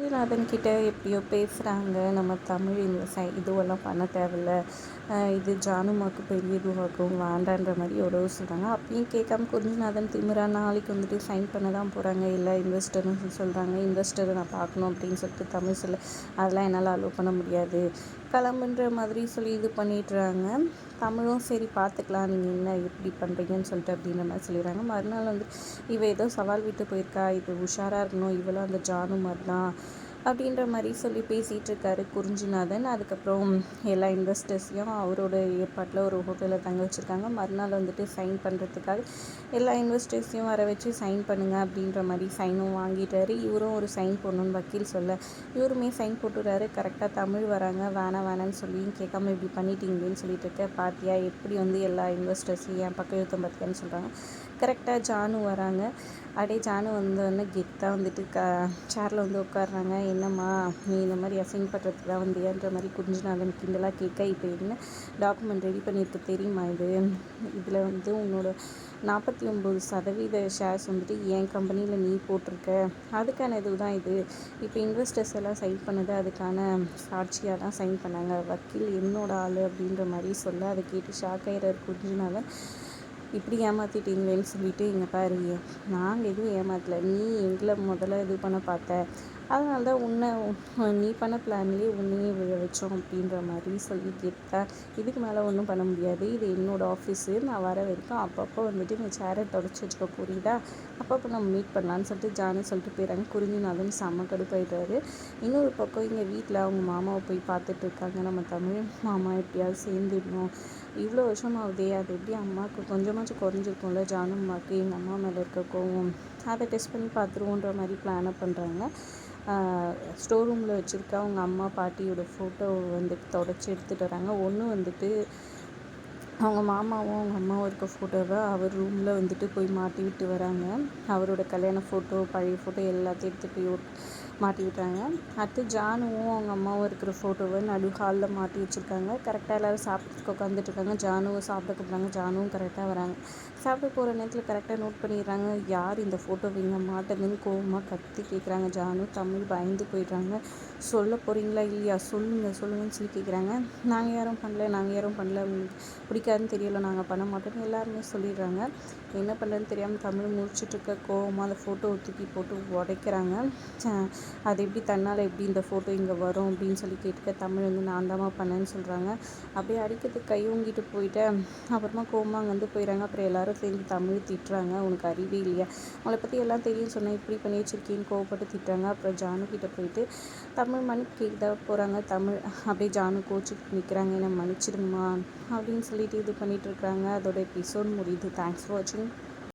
விஜயநாதன் கிட்ட எப்படியோ பேசுகிறாங்க நம்ம தமிழ் இந்த சை இதுவெல்லாம் பண்ண தேவையில்ல. இது ஜானுமாக்கு பெரிய இதுவாகும் வேண்டான்ற மாதிரி ஒரு சொல்கிறாங்க அப்பயும் கேட்காம குறிஞ்சிநாதன் திமிரா நாளைக்கு வந்துட்டு சைன் பண்ண தான் போகிறாங்க இல்லை இன்வெஸ்டர்னு சொல்கிறாங்க இன்வெஸ்டரை நான் பார்க்கணும் அப்படின்னு சொல்லிட்டு தமிழ் சொல்ல அதெல்லாம் என்னால் அலோவ் பண்ண முடியாது. கிளம்புன்ற மாதிரி சொல்லி இது பண்ணிடுறாங்க. தமிழும் சரி பார்த்துக்கலாம். நீங்கள் என்ன எப்படி பண்ணுறீங்கன்னு சொல்லிட்டு அப்படின்ற மாதிரி சொல்லிடுறாங்க. மறுநாள் வந்து இவள் ஏதோ சவால் விட்டு போயிருக்கா. இது உஷாராக இருக்கணும். இவளும் அந்த ஜானு மாதிரி தான் அப்படின்ற மாதிரி சொல்லி பேசிகிட்டு இருக்காரு குறிஞ்சிநாதன் அதுக்கப்புறம் எல்லா இன்வெஸ்டர்ஸையும் அவரோட ஏற்பாட்டில் ஒரு ஹோட்டலில் தங்க வச்சுருக்காங்க. மறுநாள் வந்துட்டு சைன் பண்ணுறதுக்காக எல்லா இன்வெஸ்டர்ஸையும் வர வச்சு சைன் பண்ணுங்கள் அப்படின்ற மாதிரி சைனும் வாங்கிட்டாரு. இவரும் ஒரு சைன் போடணுன்னு வக்கீல் சொல்ல இவருமே சைன் போட்டுறாரு. கரெக்டாக தமிழ் வராங்க வேணாம் வேணான்னு சொல்லி கேட்காம இப்படி பண்ணிட்டீங்களேன்னு சொல்லிட்டு இருக்க பாத்தியா எப்படி வந்து எல்லா இன்வெஸ்டர்ஸையும் என் பக்கம் யுத்தம் பார்த்தியான்னு சொல்கிறாங்க கரெக்டாக ஜானு வராங்க. அப்படியே ஜானு வந்தோடனே கெத்தாக வந்துட்டு க சேரில் வந்து உட்காடுறாங்க என்னம்மா நீ இந்த மாதிரி அசைன் பண்ணுறதுக்கு தான் வந்தியான்ற மாதிரி குஞ்சுநாதன் இதெல்லாம் கேட்க இப்போ என்ன டாக்குமெண்ட் ரெடி பண்ணியிருக்க தெரியுமா இது? இதில் வந்து உன்னோட நாற்பத்தி ஒம்பது சதவீத ஷேர்ஸ் வந்துட்டு என் கம்பெனியில் நீ போட்டிருக்க. அதுக்கான இது தான் இது. இப்போ இன்வெஸ்டர்ஸ் எல்லாம் சைன் பண்ணது அதுக்கான சாட்சியாக தான் சைன் பண்ணாங்க. வக்கீல் என்னோட ஆள் அப்படின்ற மாதிரி சொல்ல அதை கேட்டு ஷாக் ஆகிறார் குஞ்சுநாதன் இப்படி ஏமாற்றிட்டீங்களேன்னு சொல்லிட்டு இங்கே பாரு நாங்கள் எதுவும் ஏமாற்றல நீ எங்களை முதல்ல இது பண்ண பார்த்த. அதனால தான் உன்னை நீ பண்ண பிளான்லேயே உன்னையே விழ வச்சோம் அப்படின்ற மாதிரி சொல்லி கேட்டேன் இதுக்கு மேலே ஒன்றும் பண்ண முடியாது. இது என்னோடய ஆஃபீஸு நான் வர வரைக்கும் அப்பப்போ வந்துட்டு இந்த சேரை தொடச்சி வச்சுக்க புரியுதா அப்பப்போ நம்ம மீட் பண்ணலான்னு சொல்லிட்டு ஜானு சொல்லிட்டு போயிடறாங்க குறிஞ்சினாலும் செம்ம கடுப்பாயிட்டாரு இன்னொரு பக்கம் இங்கே வீட்டில் அவங்க மாமாவை போய் பார்த்துட்டு இருக்காங்க. நம்ம தமிழ் மாமா எப்படியாவது சேர்ந்துடணும். இவ்வளோ வருஷம் ஆகுதே அது எப்படி அம்மாவுக்கு கொஞ்சமாச்சும் குறைஞ்சிருக்கும்ல? ஜானு அம்மாவுக்கு எங்கள் அம்மா மேலே இருக்க கோவம். அதை டெஸ்ட் பண்ணி பார்த்துருவோன்ற மாதிரி பிளானை பண்ணுறாங்க ஸ்டோர் ரூமில் வச்சுருக்க அவங்க அம்மா பாட்டியோட ஃபோட்டோ வந்துட்டு தொடச்சி எடுத்துகிட்டு வராங்க. ஒன்று வந்துட்டு அவங்க மாமாவும் அவங்க அம்மாவும் இருக்க ஃபோட்டோவை அவர் ரூமில் வந்துட்டு போய் மாட்டி விட்டு வராங்க. அவரோட கல்யாண ஃபோட்டோ பழைய ஃபோட்டோ எல்லாத்தையும் எடுத்து போய் மாட்டி விட்டாங்க. அடுத்து ஜானுவும் அவங்க அம்மாவும் இருக்கிற ஃபோட்டோவை நடு ஹாலில் மாட்டி வச்சுருக்காங்க. கரெக்டாக எல்லோரும் சாப்பிட்டு உட்காந்துட்டு இருக்காங்க. ஜானுவும் சாப்பிட கூப்பிட்றாங்க. ஜானுவும் கரெக்டாக வராங்க. சாப்பிட போகிற நேரத்தில் கரெக்டாக நோட் பண்ணிடுறாங்க. யார் இந்த ஃபோட்டோ இங்கே மாட்டதுன்னு கோவமாக கத்தி கேட்குறாங்க ஜானு தமிழ் பயந்து போயிடுறாங்க. சொல்ல போகிறீங்களா இல்லையா? சொல்லுங்கள் சொல்லுங்கன்னு சொல்லி கேட்குறாங்க நாங்கள் யாரும் பண்ணல நாங்கள் யாரும் பண்ணல. பிடிக்காதுன்னு தெரியல நாங்கள் பண்ண மாட்டோம்னு எல்லாருமே சொல்லிடுறாங்க. என்ன பண்ணுறதுன்னு தெரியாமல் தமிழ் முடிச்சுட்ருக்க கோவமாக அந்த ஃபோட்டோவை தூக்கி போட்டு உடைக்கிறாங்க. அது எப்படி தன்னால் எப்படி இந்த ஃபோட்டோ இங்கே வரும் அப்படின்னு சொல்லி கேட்டுக்க தமிழ் வந்து நான் தாம்மா பண்ணேன்னு சொல்கிறாங்க அப்படியே அடிக்கிறதுக்கு கை ஓங்கிட்டு போயிட்டேன். அப்புறமா கோவமாக அங்கே வந்து போயிடறாங்க அப்புறம் எல்லாரும் சேர்ந்து தமிழ் திட்டுறாங்க. உனக்கு அறிவே இல்லையா? அவளை பற்றி எல்லாம் தெரியும் சொன்னேன். இப்படி பண்ணி வச்சிருக்கேன்னு கோவப்பட்டு திட்டுறாங்க. அப்புறம் ஜானு கிட்டே போயிட்டு தமிழ் மன்னிப்பு கேட்க போகிறாங்க தமிழ் அப்படியே ஜானு கோச்சுக்கு நிற்கிறாங்க என்னை மன்னிச்சிடுமா அப்படின்னு சொல்லிட்டு இது பண்ணிகிட்ருக்குறாங்க அதோட எபிசோட் முடியுது. தேங்க்ஸ் ஃபார் வாட்சிங்